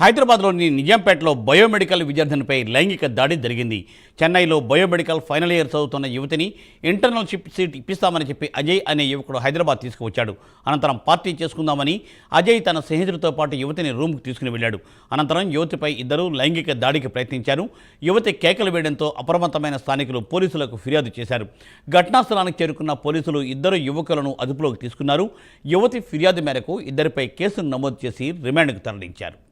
హైదరాబాద్లోని నిజాంపేటలో బయోమెడికల్ విద్యార్థినిపై లైంగిక దాడి జరిగింది. చెన్నైలో బయోమెడికల్ ఫైనల్ ఇయర్ చదువుతున్న యువతిని ఇంటర్నల్షిప్ సీట్ ఇప్పిస్తామని చెప్పి అజయ్ అనే యువకుడు హైదరాబాద్ తీసుకువచ్చాడు. అనంతరం పార్టీ చేసుకుందామని అజయ్ తన స్నేహితుడితో పాటు యువతిని రూమ్కు తీసుకుని వెళ్ళాడు. అనంతరం యువతిపై ఇద్దరు లైంగిక దాడికి ప్రయత్నించారు. యువతి కేకలు వేయడంతో అప్రమత్తమైన స్థానికులు పోలీసులకు ఫిర్యాదు చేశారు. ఘటనా స్థలానికి చేరుకున్న పోలీసులు ఇద్దరు యువకులను అదుపులోకి తీసుకున్నారు. యువతి ఫిర్యాదు మేరకు ఇద్దరిపై కేసును నమోదు చేసి రిమాండ్కు తరలించారు.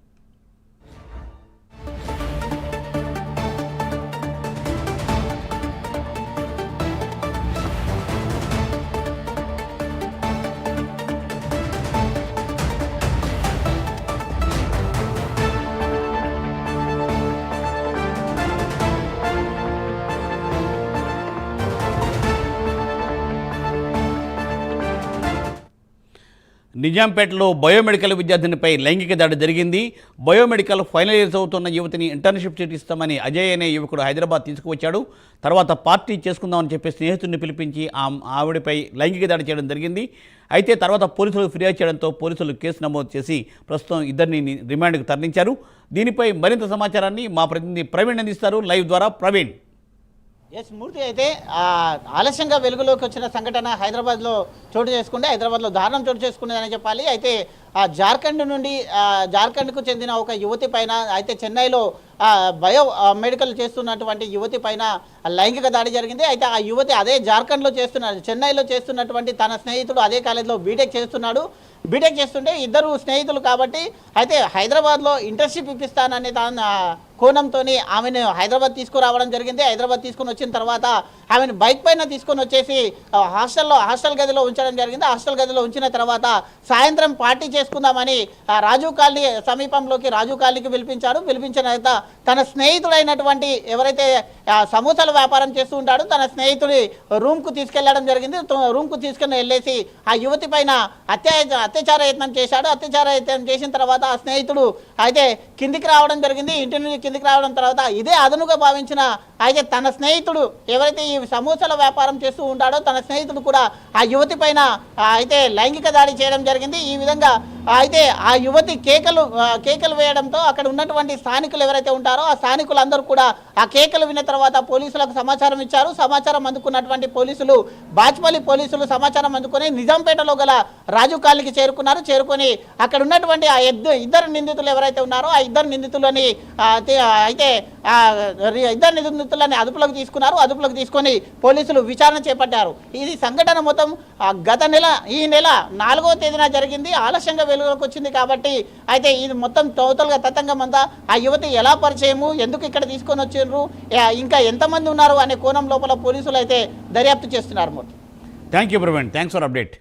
నిజాంపేటలో బయోమెడికల్ విద్యార్థినిపై లైంగిక దాడి జరిగింది. బయోమెడికల్ ఫైనల్ ఇయర్ చదువుతున్న యువతిని ఇంటర్న్షిప్ చేటిస్తామని అజయ్ అనే యువకుడు హైదరాబాద్ తీసుకువచ్చాడు. తర్వాత పార్టీ చేసుకుందామని చెప్పి స్నేహితుడిని పిలిపించి ఆ ఆవిడపై లైంగిక దాడి చేయడం జరిగింది. అయితే తర్వాత పోలీసులకు ఫిర్యాదు చేయడంతో పోలీసులు కేసు నమోదు చేసి ప్రస్తుతం ఇద్దరిని రిమాండ్కు తరలించారు. దీనిపై మరింత సమాచారాన్ని మా ప్రతినిధి ప్రవీణ్ అందిస్తారు. లైవ్ ద్వారా ప్రవీణ్. ఎస్ మూర్తి అయితే ఆలస్యంగా వెలుగులోకి వచ్చిన సంఘటన హైదరాబాద్లో చోటు చేసుకుంటే హైదరాబాద్లో దారుణం చోటు చేసుకున్నదని చెప్పాలి. అయితే ఆ జార్ఖండ్ నుండి జార్ఖండ్కు చెందిన ఒక యువతి పైన అయితే చెన్నైలో బయో మెడికల్ చేస్తున్నటువంటి యువతి పైన లైంగిక దాడి జరిగింది. అయితే ఆ యువతి అదే జార్ఖండ్లో చేస్తున్న చెన్నైలో చేస్తున్నటువంటి తన స్నేహితుడు అదే కాలేజ్లో బీటెక్ చేస్తున్నాడు. బీటెక్ చేస్తుంటే ఇద్దరు స్నేహితులు కాబట్టి అయితే హైదరాబాద్లో ఇంటర్న్షిప్ ఇప్పిస్తానని తాను కోణంతో ఆమెను హైదరాబాద్ తీసుకురావడం జరిగింది. హైదరాబాద్ తీసుకుని వచ్చిన తర్వాత ఆమెను బైక్ పైన తీసుకొని వచ్చేసి హాస్టల్లో హాస్టల్ గదిలో ఉంచడం జరిగింది. హాస్టల్ గదిలో ఉంచిన తర్వాత సాయంత్రం పార్టీ చేసుకుందామని రాజు రాజీవ్ కాలనీ సమీపంలోకి రాజీవ్ కాలనీకి పిలిపించాడు పిలిపించిన తర్వాత తన స్నేహితుడైనటువంటి ఎవరైతే సమోసాల వ్యాపారం చేస్తూ ఉంటాడు. తన స్నేహితుడి రూమ్కు తీసుకెళ్ళడం జరిగింది. తో- రూమ్కు తీసుకుని వెళ్ళేసి ఆ యువతి పైన అత్యాచార అత్యాచార యత్నం చేశాడు. అత్యాచార యత్నం చేసిన తర్వాత ఆ స్నేహితుడు అయితే కిందికి రావడం జరిగింది. ఇంటి నుంచి కిందికి రావడం తర్వాత ఇదే అదనుగా భావించిన అయితే తన స్నేహితుడు ఎవరైతే ఈ సమోసాల వ్యాపారం చేస్తూ ఉంటాడో తన స్నేహితుడు కూడా ఆ యువతి పైన అయితే లైంగిక దాడి చేయడం జరిగింది. ఈ విధంగా అయితే ఆ యువతి కేకలు కేకలు వేయడంతో అక్కడ ఉన్నటువంటి స్థానికులు ఎవరైతే ఉంటారో ఆ స్థానికులందరూ కూడా ఆ కేకలు విన్న తర్వాత పోలీసులకు సమాచారం ఇచ్చారు. సమాచారం అందుకున్నటువంటి పోలీసులు బాచ్పల్లి పోలీసులు సమాచారం అందుకుని నిజాంపేటలో గల రాజు కాలనీకి చేరుకున్నారు. చేరుకొని అక్కడ ఉన్నటువంటి ఆ ఇద్ద- ఇద్దరు నిందితులు ఎవరైతే ఉన్నారో ఆ ఇద్దరు నిందితులని అయితే ఇద్దరు నిందితులని అదుపులోకి తీసుకున్నారు. అదుపులోకి తీసుకొని పోలీసులు విచారణ చేపట్టారు. ఇది సంఘటన మొత్తం గత నెల ఈ నెల నాలుగో తేదీన జరిగింది. ఆలస్యంగా వెలుగులోకి వచ్చింది కాబట్టి అయితే ఇది మొత్తం టోటల్గా తతంగం అంతా. ఆ యువతి ఎలా పరిచయము? ఎందుకు ఇక్కడ తీసుకొని వచ్చిండ్రు? ఇంకా ఎంతమంది ఉన్నారు అనే కోణం లోపల పోలీసులు అయితే దర్యాప్తు చేస్తున్నారు thank you Praveen thanks for update